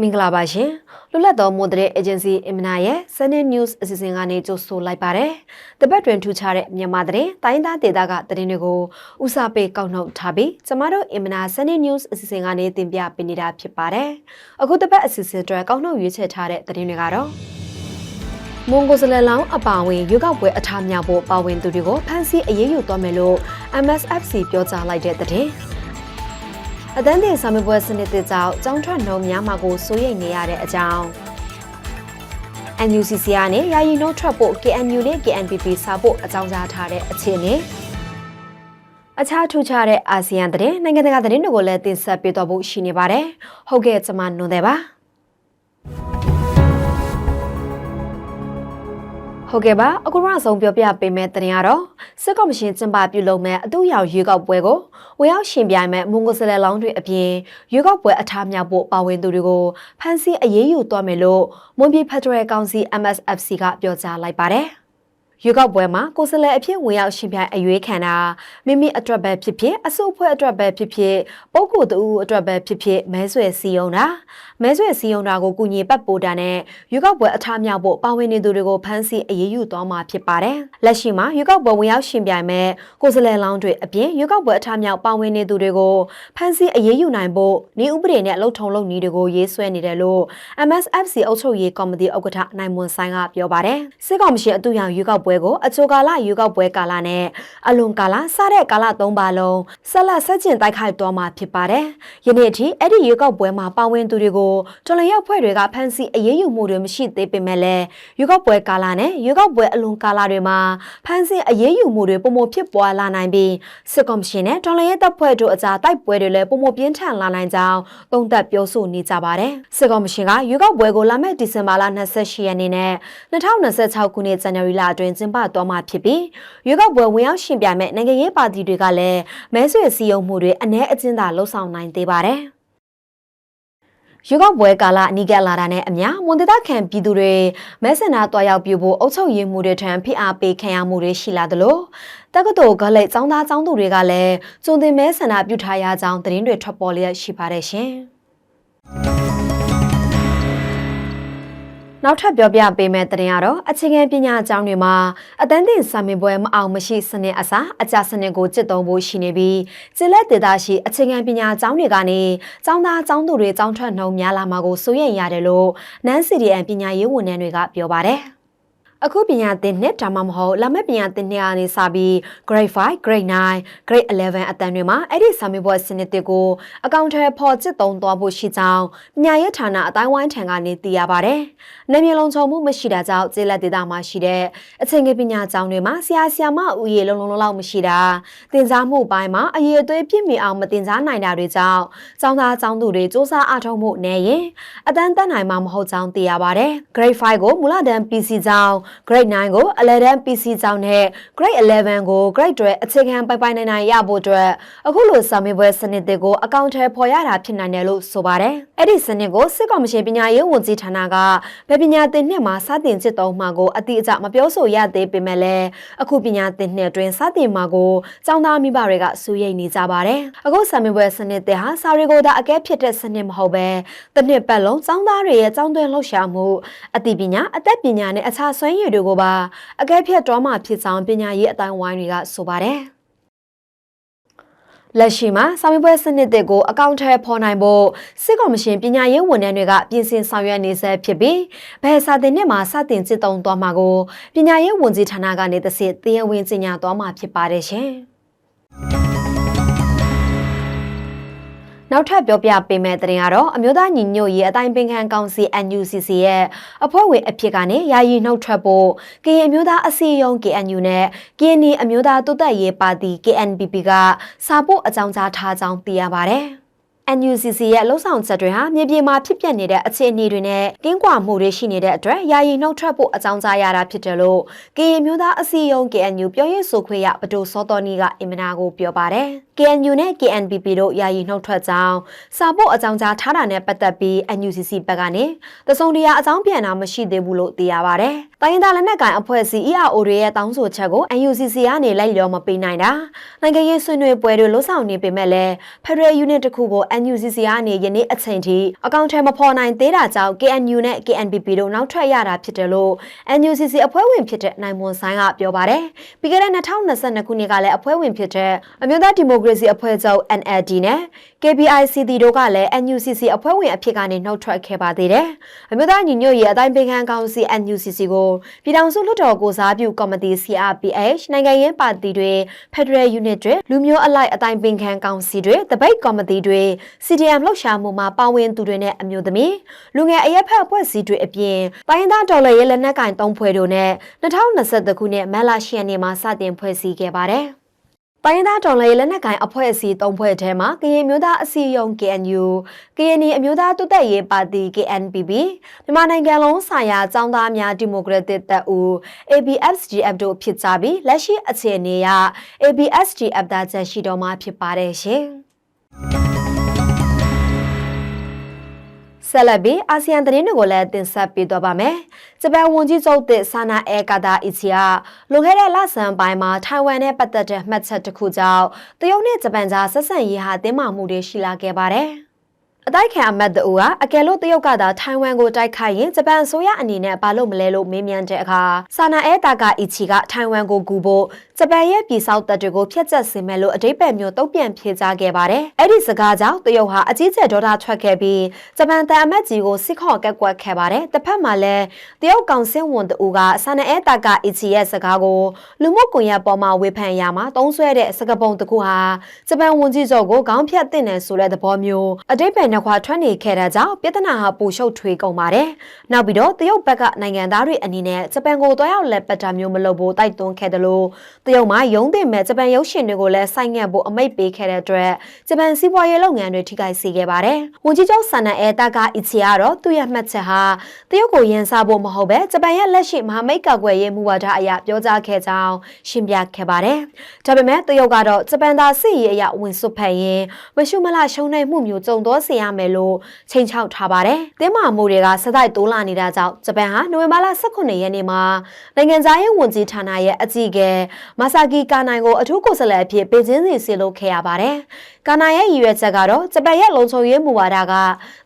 မင်္ဂလာပါရှင်လွတ်လပ်သောမွန်တဲ့ agency အင်မနာရဲ့ Sunday News အစီအစဉ်ကနေကြိုဆိုလိုက်ပါတယ်တပတ်တွင်ထူခြားတဲ့မြန်မာတဲ့တိုင်းသားဒေသကသတင်းတွေကိုဦးစားပေးကောက်နှုတ်ထားပြီးကျမတို့အင်မနာ Sunday News အစီအစဉ်ကနေတင်ပြပေးနေတာဖြစ်ပါတယ်အခုတပတ်အစီအစဉ်အတွက်ကောက်နှုတ်ရွေးချယ်ထားတဲ့သတင်းတွေကတော့မွန်ဂိုစလလောင်းအပါဝင်ရွေးကောက်ပွဲအထားမြောက်ဖို့ပါဝင်သူတွေကိုဖမ်းဆီးအရေးယူသွားမယ်လို့ MSFC ပြောကြားလိုက်တဲ့သတင်း အတန်းတင်စာမေးပွဲစနစ်တစ်ကြောင့်ကျောင်းထွက်နှုံများမှာကိုစိုးရိမ်နေရတဲ့အကြောင်း NUCC ကနေယာယီနှုတ်ထွက်ဖို့ KNU နဲ့ KNPP စာဖို့အကြောင်းကြားထားတဲ့အခြေအနေအခြားထူးခြားတဲ့အာဆီယံသတင်းနိုင်ငံတကာသတင်းတွေကိုလည်းတင်ဆက်ပေးတော့ဖို့ရှိနေပါတယ်။ဟုတ်ကဲ့ကျွန်မနွန်တယ်ပါ။ ဟုတ်ကဲ့ပါအခုမှဆုံးပြောပြပေးမယ့်တင်ရတော့စစ်ကော်မရှင်ကျင်းပပြုလုပ်မဲ့အတူရောက်ရွေးကောက်ပွဲကိုဝင်ရောက်ရှင်ပြိုင်မဲ့မွန်ဂိုစလဲလောင်းတွေအပြင်ရွေးကောက်ပွဲအထားမြောက်ဖို့ပါဝင်သူတွေကိုဖမ်းဆီးအရေးယူသွားမယ်လို့မွန်ပြည်ဖက်ဒရယ်ကောင်စီ MSFC ကပြောကြားလိုက်ပါတယ်။ ရွေးကောက်ပွဲမှာကိုယ်စားလှယ်အဖြစ်ဝင်ရောက်ရှင်ပြိုင်အရွေးခံတာမိမိအတွက်ပဲဖြစ်ဖြစ်အစုအဖွဲ့အတွက်ပဲဖြစ်ဖြစ်ပုဂ္ဂိုလ်တူအတွက်ပဲဖြစ်ဖြစ်မဲဆွယ်စည်းရုံးတာမဲဆွယ်စည်းရုံးတာကိုကုညီပတ်ပိုးတာနဲ့ရွေးကောက်ပွဲအထားမြောက်ဖို့ပါဝင်နေသူတွေကိုဖမ်းဆီးအရေးယူသွားမှာဖြစ်ပါတယ်လက်ရှိမှာရွေးကောက်ပွဲဝင်ရောက်ရှင်ပြိုင်မဲ့ကိုယ်စားလှယ်လောင်းတွေအပြင်ရွေးကောက်ပွဲအထားမြောက်ပါဝင်နေသူတွေကိုဖမ်းဆီးအရေးယူနိုင်ဖို့နေဥပဒေနဲ့လှုပ်ထုံလုပ်နည်းတွေကိုရေးဆွဲနေတယ်လို့ MSFC အုပ်ချုပ်ရေးကော်မတီဥက္ကဋ္ဌနိုင်မွန်ဆိုင်ကပြောပါတယ်စစ်ကောင်မရှင်အတူရောင်ရွေးကောက်ပွဲကိုအချိုကာလရွေးကောက်ပွဲကာလနဲ့အလွန်ကာလစတဲ့ကာလ၃ပါလုံးဆက်လက်ဆက်ကျင်တိုက်ခိုက်သွားမှာဖြစ်ပါတယ်။ယနေ့အထိအဲ့ဒီရွေးကောက်ပွဲမှာပါဝင်သူတွေကိုတော်လျက်ဖွဲ့တွေကဖမ်းဆီးအရေးယူမှုတွေမရှိသေးပေမဲ့လည်းရွေးကောက်ပွဲကာလနဲ့ရွေးကောက်ပွဲအလွန်ကာလတွေမှာဖမ်းဆီးအရေးယူမှုတွေပုံမဖြစ်ပွားလာနိုင်ပြီးစစ်ကော်မရှင်နဲ့တော်လျက်တပ်ဖွဲ့တို့အကြားတိုက်ပွဲတွေလည်းပုံမပြင်းထန်လာနိုင်ကြောင်းသုံးသပ်ပြောဆိုနေကြပါတယ်။စစ်ကော်မရှင်ကရွေးကောက်ပွဲကိုလာမယ့်ဒီဇင်ဘာလ28ရက်နေ့နဲ့2026ခုနှစ်ဇန်နဝါရီလအတွင်းကျင်းပသွားမှာဖြစ်ပြီးရွေးကောက်ပွဲဝင်ရောက်ရှင်ပြိုင်မဲ့နိုင်ငံရေးပါတီတွေကလည်းမဲဆွယ်စည်းရုံးမှုတွေအ ਨੇ အကျဉ်းသာလှုပ်ဆောင်နိုင်သေးပါတယ်။ရွေးကောက်ပွဲကာလအနီးကပ်လာတာနဲ့အမျှမွန်ဒေသခံပြည်သူတွေမဲဆန္ဒတွားရောက်ပြဖို့အုပ်ချုပ်ရေးမှုတွေထံဖိအားပေးခံရမှုတွေရှိလာသလိုတက္ကသိုလ်ကလိတ်ចောင်းသားចောင်းသူတွေကလည်းကျုံတင်မဲဆန္ဒပြုထားရကြောင်းသတင်းတွေထွက်ပေါ်လျက်ရှိပါတယ်ရှင်။ နောက်ထပ်ပြောပြပေးမယ့်တင်ကတော့အခြေခံပညာကျောင်းတွေမှာအတန်းတင်စာမေးပွဲမအောင်မရှိစနစ်အစားအကြစနစ်ကိုကျင့်သုံးဖို့ရှိနေပြီးကျလက်ဒေတာရှိအခြေခံပညာကျောင်းတွေကနေကျောင်းသားကျောင်းသူတွေကျောင်းထွက်နှုံများလာမှာကိုစိုးရိမ်ရတယ်လို့နန်း CDN ပညာရေးဝန်ထမ်းတွေကပြောပါတယ်။ အခုပညာသင်နှစ်ဒါမှမဟုတ်လာမယ့်ပညာသင်နှစ်ကနေစပြီး grade 5 grade 9 grade 11အတန်းတွေမှာအဲ့ဒီစာမေးပွဲစနစ်တွေကိုအကောင့်ထဲပေါ်ကျစ်သုံးသွားဖို့ရှိကြောင်းပညာရေးဌာနအတိုင်းဝိုင်းထံကနေသိရပါတယ်။နာမည်လုံးချုံမှုမရှိတာကြောင့်ကျေးလက်ဒေသမှာရှိတဲ့အချိန်ငယ်ပညာကျောင်းတွေမှာဆရာဆရာမဥယေလုံးလုံးလောက်မရှိတာတင်စားမှုပိုင်းမှာအရေးအသွေးပြည့်မီအောင်မတင်စားနိုင်တာတွေကြောင့်ကျောင်းသားကျောင်းသူတွေစ조사အားထုတ်မှုနဲ့ရင်အတန်းတက်နိုင်မှာမဟုတ်ကြောင်းသိရပါတယ်။ grade 5ကိုမူလတန်း PC ကျောင်း grade 9ကို11 PC ကျောင်းနဲ့ grade 11ကို grade 12အခြေခံပိုင်ပိုင်နိုင်နိုင်ရဖို့အတွက်အခုလိုစာမေးပွဲစနစ်တွေကိုအကောင့်ထဲပေါ်ရတာဖြစ်နိုင်တယ်လို့ဆိုပါတယ်။အဲ့ဒီစနစ်ကိုစစ်ကောင်မရှင်ပညာရေးဝန်ကြီးဌာနကဗပညာသင်နှစ်မှာစတင်ကျင့်သုံးမှာကိုအတိအကျမပြောဆိုရသေးပေမဲ့လည်းအခုပညာသင်နှစ်အတွင်းစတင်မှာကိုကျောင်းသားမိဘတွေကစူးရိတ်နေကြပါတယ်။အခုစာမေးပွဲစနစ်တွေဟာစာရီကိုသာအကဲဖြစ်တဲ့စနစ်မဟုတ်ပဲတစ်နှစ်ပတ်လုံးကျောင်းသားတွေရဲ့ကျောင်းသွင်းလှုပ်ရှားမှုအသိပညာအသက်ပညာနဲ့အခြားစွမ်းရည်တွေကိုပါအကဲဖြတ်တော်မှဖြစ်ဆောင်ပညာရေးအတိုင်းဝိုင်းတွေကဆိုပါတယ်လက်ရှိမှာစာမေးပွဲစနစ်တွေကိုအကောင့်ထဲပေါ်နိုင်ဖို့စစ်ကော်မရှင်ပညာရေးဝန်ထမ်းတွေကပြင်ဆင်ဆောင်ရွက်နေဆဲဖြစ်ပြီးဘယ်စာတင်နှစ်မှာစတင်ကျင့်သုံးသွားမှာကိုပညာရေးဝန်ကြီးဌာနကနေသစစ်တရားဝင်ကြေညာသွားမှာဖြစ်ပါတယ်ရှင်။ နောက်ထပ်ပြောပြပေးမယ့်တင်ကတော့အမျိုးသားညီညွတ်ရေးအတိုင်းပင်ခံကောင်စီ NUCC ရဲ့အဖွဲ့ဝင်အဖြစ်ကနေယာယီနှုတ်ထွက်ဖို့ကရင်အမျိုးသားအစည်းအရုံး KNU နဲ့ KNI အမျိုးသားတိုးတက်ရေးပါတီ KNPP ကစာပို့အကြောင်းကြားထားကြောင်းသိရပါဗျ။ NUCC ရဲ့လှုပ်ဆောင်ချက်တွေဟာမြေပြင်မှာဖြစ်ပျက်နေတဲ့အခြေအနေတွေနဲ့ကင်းကွာမှုတွေရှိနေတဲ့အတွက်ယာယီနှုတ်ထွက်ဖို့အကြောင်းကြားရတာဖြစ်တယ်လို့ကရင်မျိုးသားအစည်းအရုံး KNU ပြောရေးဆိုခွင့်ရပတိုစောတော်နီကအင်မနာကိုပြောပါတယ်။ KNU နဲ့ KNPP တို့ယာယီနှုတ်ထွက်ကြောင်းစာပို့အကြောင်းကြားထားတာနဲ့ပတ်သက်ပြီး NUCC ဘက်ကနေသစုံတရာအကြောင်းပြန်တာမရှိသေးဘူးလို့သိရပါတယ်။ တိုင်းရင်းသားလက်နက်ကိုင်အဖွဲ့အစည်း ERO တွေရဲ့တောင်းဆိုချက်ကို UNCC ကနေလိုက်လျောမပေးနိုင်တာနိုင်ငံရေးဆွေးနွေးပွဲတွေလှုပ်ဆောင်နေပေမဲ့လည်း Federal Unit တစ်ခုကို UNCC ကနေယနေ့အချိန်ထိအကောင့်ထဲမဖော်နိုင်သေးတာကြောင့် KNU နဲ့ KNPP တို့နောက်ထပ်ရတာဖြစ်တယ်လို့ UNCC အဖွဲ့ဝင်ဖြစ်တဲ့နိုင်မွန်ဆိုင်ကပြောပါတယ်။ပြီးခဲ့တဲ့2022ခုနှစ်ကလည်းအဖွဲ့ဝင်ဖြစ်တဲ့အမျိုးသားဒီမိုကရေစီအဖွဲ့ချုပ် NLD နဲ့ KBICD တို့ကလည်း NUCC အဖွဲ့ဝင်အဖြစ်ကနေနှုတ်ထွက်ခဲ့ပါသေးတယ်။အမျိုးသားညီညွတ်ရေးအတိုင်းပင်ခံကောင်စီ NUCC ကိုပြည်ထောင်စုလွှတ်တော်ကိုစားပြုကော်မတီ CRPH နိုင်ငံရေးပါတီတွေ Federal Unit တွေလူမျိုးအလိုက်အတိုင်းပင်ခံကောင်စီတွေတပိတ်ကော်မတီတွေ CDM လှုပ်ရှားမှုမှာပါဝင်သူတွေနဲ့အမျိုးသမီးလူငယ်အရက်ဖက်အဖွဲ့အစည်းတွေအပြင်တိုင်းသားဒေါ်လာရေးလက်နက်ကင်သုံးဖွဲ့တို့နဲ့2023ခုနှစ်မတ်လ10ရက်နေ့မှာစတင်ဖွဲ့စည်းခဲ့ပါတယ်။ တိုင်းသားတော်လှန်ရေးလက်နက်ကိုင်အဖွဲ့အစည်း၃ဖွဲ့ထဲမှာကရင်မျိုးသားအစည်းအရုံး KNU ကရင်နီအမျိုးသားတုတက်ရေးပါတီ KNPP မြန်မာနိုင်ငံလုံးဆိုင်ရာចောင်းသားများဒီမိုကရက်တစ်တပ်ဦး ABSDF တို့ဖြစ်ကြပြီးလက်ရှိအခြေအနေအရ ABSDF သားချက်ရှိတော်မှာဖြစ်ပါတယ်ရှင် ဆက်လက်ပြီးအာဆီယံသတင်းတွေကိုလည်းတင်ဆက်ပေးသွားပါမယ်။ဂျပန်ဝန်ကြီးချုပ်သစ်ဆာနာအဲကာတာအီချီယာလွန်ခဲ့တဲ့လဆန်းပိုင်းမှာထိုင်ဝမ်နဲ့ပတ်သက်တဲ့မှတ်ချက်တစ်ခုကြောင့်တရုတ်နဲ့ဂျပန်ကြားဆက်ဆံရေးဟာတင်းမာမှုတွေရှိလာခဲ့ပါတယ်။ အတိုက်ခံအမတ်တူကအကယ်လို့တရုတ်ကသာထိုင်ဝမ်ကိုတိုက်ခိုက်ရင်ဂျပန်အစိုးရအနေနဲ့ဘာလို့မလဲလို့မေးမြန်းတဲ့အခါဆာနာအဲတာကအီချီကထိုင်ဝမ်ကိုကူဖို့ဂျပန်ရဲ့ပြည်ဆောက်တပ်တွေကိုဖျက်ချက်စင်မဲ့လို့အတိတ်ပဲမျိုးတုံ့ပြန်ဖြေကြားခဲ့ပါတယ်။အဲ့ဒီစကားကြောင့်တရုတ်ဟာအကြီးကျယ်ဒေါသထွက်ခဲ့ပြီးဂျပန်တန်အမတ်ကြီးကိုစစ်ခေါ်ကက်ကွက်ခဲ့ပါတယ်။တစ်ဖက်မှာလည်းတရုတ်ကောင်ဆင်းဝန်တူကဆာနာအဲတာကအီချီရဲ့စကားကိုလူမှုကွန်ရက်ပေါ်မှာဝေဖန်ရမှာတုံးဆွဲတဲ့စကားပုံတစ်ခုဟာဂျပန်ဝန်ကြီးချုပ်ကိုခေါင်းဖြတ်တင်တယ်ဆိုတဲ့သဘောမျိုးအတိတ်ပဲနှစ်ခွာထွက်နေခဲ့တဲ့ကြောင့်ပြဿနာဟာပူရှုပ်ထွေးကုန်ပါတယ်။နောက်ပြီးတော့တရုတ်ဘက်ကနိုင်ငံသားတွေအနေနဲ့ဂျပန်ကိုတွားရောက်လက်ပတ်တာမျိုးမလုပ်ဖို့တိုက်တွန်းခဲ့တယ်လို့တရုတ်မှာရုံးတင်မဲ့ဂျပန်ရုပ်ရှင်တွေကိုလည်းစိုက်ငှက်ဖို့အမိတ်ပေးခဲ့တဲ့အတွက်ဂျပန်စီးပွားရေးလုပ်ငန်းတွေထိခိုက်စေခဲ့ပါတယ်။ဝန်ကြီးချုပ်ဆန်နန်အဲတာကအီချီကတော့သူ့ရဲ့မှတ်ချက်ဟာတရုတ်ကိုရင်စားဖို့မဟုတ်ပဲဂျပန်ရဲ့လက်ရှိမဟာမိတ်ကောက်ွယ်ရေးမူဝါဒအရပြောကြားခဲ့ကြောင်းရှင်းပြခဲ့ပါတယ်။ဒါပေမဲ့တရုတ်ကတော့ဂျပန်သားစစ်ရေးအရဝင်စွတ်ဖက်ရင်မရှုမလရှုံးနိုင်မှုမျိုးကြုံတော့စေရမယ်လို့ချိန်ချောက်ထားပါတယ်။တင်းမာမှုတွေကစတိုက်တိုးလာနေတာကြောင့်ဂျပန်ဟာနိုဝင်ဘာလ18ရက်နေ့မှာနိုင်ငံသားရေးဝန်ကြီးဌာနရဲ့အကြီးအကဲမာဆာကီကာနိုင်ကိုအထူးကိုယ်စားလှယ်အဖြစ်ပေကျင်းစီဆီလုပ်ခဲ့ရပါတယ်။ကာနိုင်ရဲ့ရည်ရွယ်ချက်ကတော့ဂျပန်ရဲ့လုံခြုံရေးမူဝါဒက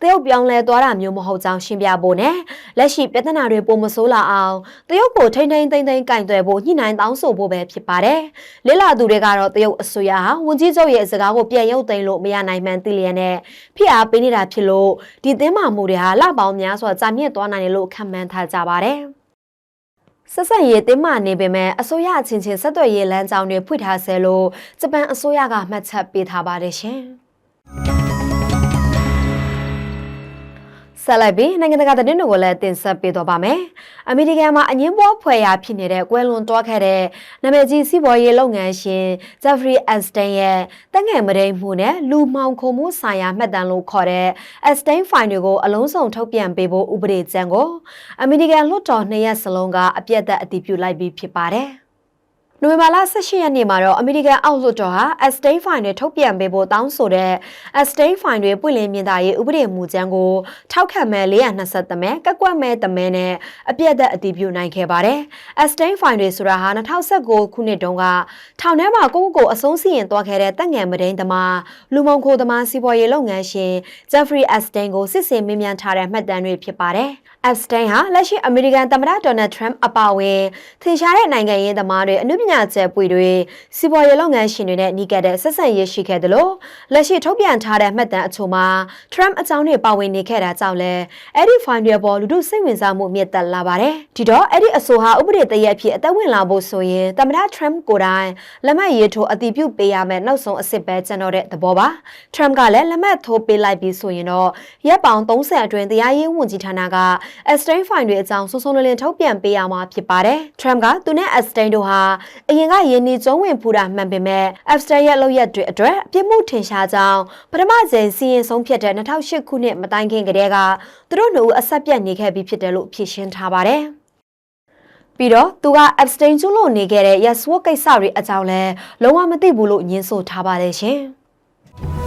တရုတ်ပြောင်းလဲသွားတာမျိုးမဟုတ်ကြောင်းရှင်းပြဖို့နဲ့လက်ရှိပြဿနာတွေပုံမဆိုးလာအောင်တရုတ်ကိုထိမ့်ထိမ့်သိမ့်သိမ့်ကင်သွယ်ဖို့ညှိနှိုင်းတောင်းဆိုဖို့ပဲဖြစ်ပါတယ်။လစ်လာသူတွေကတော့တရုတ်အစိုးရဟာဝန်ကြီးချုပ်ရဲ့စကားကိုပြန်ရုပ်သိမ်းလို့မရနိုင်မှန်းသိလျက်နဲ့ဖိအားပေးနေတာဖြစ်လို့ဒီသင်းမာမှုတွေဟာလပေါင်းများစွာကြာမြင့်သွားနိုင်တယ်လို့ခန့်မှန်းထားကြပါတယ်။ဆက်ဆက်ရေးတင်းမာနေပေမဲ့အစိုးရအချင်းချင်းဆက်သွယ်ရေးလမ်းကြောင်းတွေဖွင့်ထားဆဲလို့ဂျပန်အစိုးရကမှတ်ချက်ပေးထားပါတယ်ရှင်။ ဆက်လက်ပြီးနိုင်ငံတကာသတင်းတွေကိုလည်းတင်ဆက်ပေးတော့ပါမယ်။အမေရိကန်မှာအငင်းပွားဖွဲ့ရာဖြစ်နေတဲ့ကွဲလွန်တွားခဲ့တဲ့နာမည်ကြီးစီးပွားရေးလုပ်ငန်းရှင် Jeffrey Epstein ရဲ့တက်ငယ်မရိမှုနဲ့လူမှောင်ခိုမှုဆိုင်ရာမှတ်တမ်းလို့ခေါ်တဲ့ Epstein file တွေကိုအလုံးစုံထုတ်ပြန်ပေးဖို့ဥပဒေကြမ်းကိုအမေရိကန်လွှတ်တော်နှစ်ရက်စလုံးကအပြတ်သက်အတည်ပြုလိုက်ပြီးဖြစ်ပါတယ်။ နိုဝင်ဘာလ18ရက်နေ့မှာတော့အမေရိကန်အောက်လွှတ်တော်ဟာ Estate Fine တွေထုတ်ပြန်ပေးဖို့တောင်းဆိုတဲ့ Estate Fine တွေပွင့်လင်းမြင်သာရေးဥပဒေမူကြမ်းကိုထောက်ခံမဲ့420မဲကက်ကွက်မဲတမဲနဲ့အပြည့်အသက်အတည်ပြုနိုင်ခဲ့ပါတယ်။ Estate Fine တွေဆိုတာဟာ2019ခုနှစ်တုန်းကထောင်ထဲမှာကိုကိုကိုအဆုံးစီရင်သွားခဲ့တဲ့တက်ငယ်မဒိန်သမားလူမုံခိုသမားစီးပွားရေးလုပ်ငန်းရှင် Jeffrey Epstein ကိုစစ်ဆေးမင်းမြန်ထားတဲ့မှတ်တမ်းတွေဖြစ်ပါတယ်။ Epstein ဟာလက်ရှိအမေရိကန်သမ္မတဒေါ်နယ်ထရန့်အပါအဝင်ထင်ရှားတဲ့နိုင်ငံရေးသမားတွေအမှုပညာကျယ်ပွေတွေစီးပွားရေးလုပ်ငန်းရှင်တွေနဲ့နှီးကပ်တဲ့ဆက်ဆံရေးရှိခဲ့တယ်လို့လက်ရှိထုတ်ပြန်ထားတဲ့မှတ်တမ်းအချို့မှာ Trump အကြောင်းတွေပါဝင်နေခဲ့တာကြောင့်လဲအဲ့ဒီ fine တွေပေါ်လူထုစိတ်ဝင်စားမှုမြင့်တက်လာပါတယ်။ဒီတော့အဲ့ဒီအဆိုဟာဥပဒေတရက်ဖြစ်အသက်ဝင်လာဖို့ဆိုရင်သမ္မတ Trump ကိုယ်တိုင်လက်မှတ်ရေးထိုးအတည်ပြုပေးရမယ်နောက်ဆုံးအစ်စ်ပဲကျန်တော့တဲ့သဘောပါ။ Trump ကလည်းလက်မှတ်ထိုးပေးလိုက်ပြီးဆိုရင်တော့ရက်ပေါင်း30အတွင်းတရားရေးဝန်ကြီးဌာနက Epstein fine တွေအကြောင်းစုံစုံလင်လင်ထုတ်ပြန်ပေးရမှာဖြစ်ပါတယ်။ Trump ကသူနဲ့ Epstein တို့ဟာအရင်ကယင်းဒီကျုံးဝင်ဖူးတာမှန်ပေမဲ့ Epstein ရဲ့လုပ်ရက်တွေအတွက်ပြစ်မှုထင်ရှားကြောင်းပထမကြိမ်စီရင်ဆုံးဖြတ်တဲ့2008ခုနှစ်မတိုင်ခင်ကတည်းကသူတို့နှစ်ဦးအဆက်ပြတ်နေခဲ့ပြီးဖြစ်တယ်လို့ဖြေရှင်းထားပါတယ်။ပြီးတော့သူက abstain ကျူးလို့နေခဲ့တဲ့ yes work ကိစ္စတွေအကြောင်းလဲလုံးဝမသိဘူးလို့ညင်းဆိုထားပါတယ်ရှင်။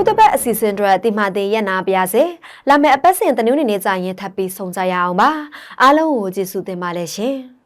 ခုတစ်ပတ်အစီအစဉ်အတွက်ဒီမှာတင်ရက်နာပါရစေလာမယ့်အပတ်စဉ်တနင်္ဂနွေနေ့ကျရင်ထပ်ပြီးဆုံကြရအောင်ပါအားလုံးကိုကျေးဇူးတင်ပါတယ်ရှင်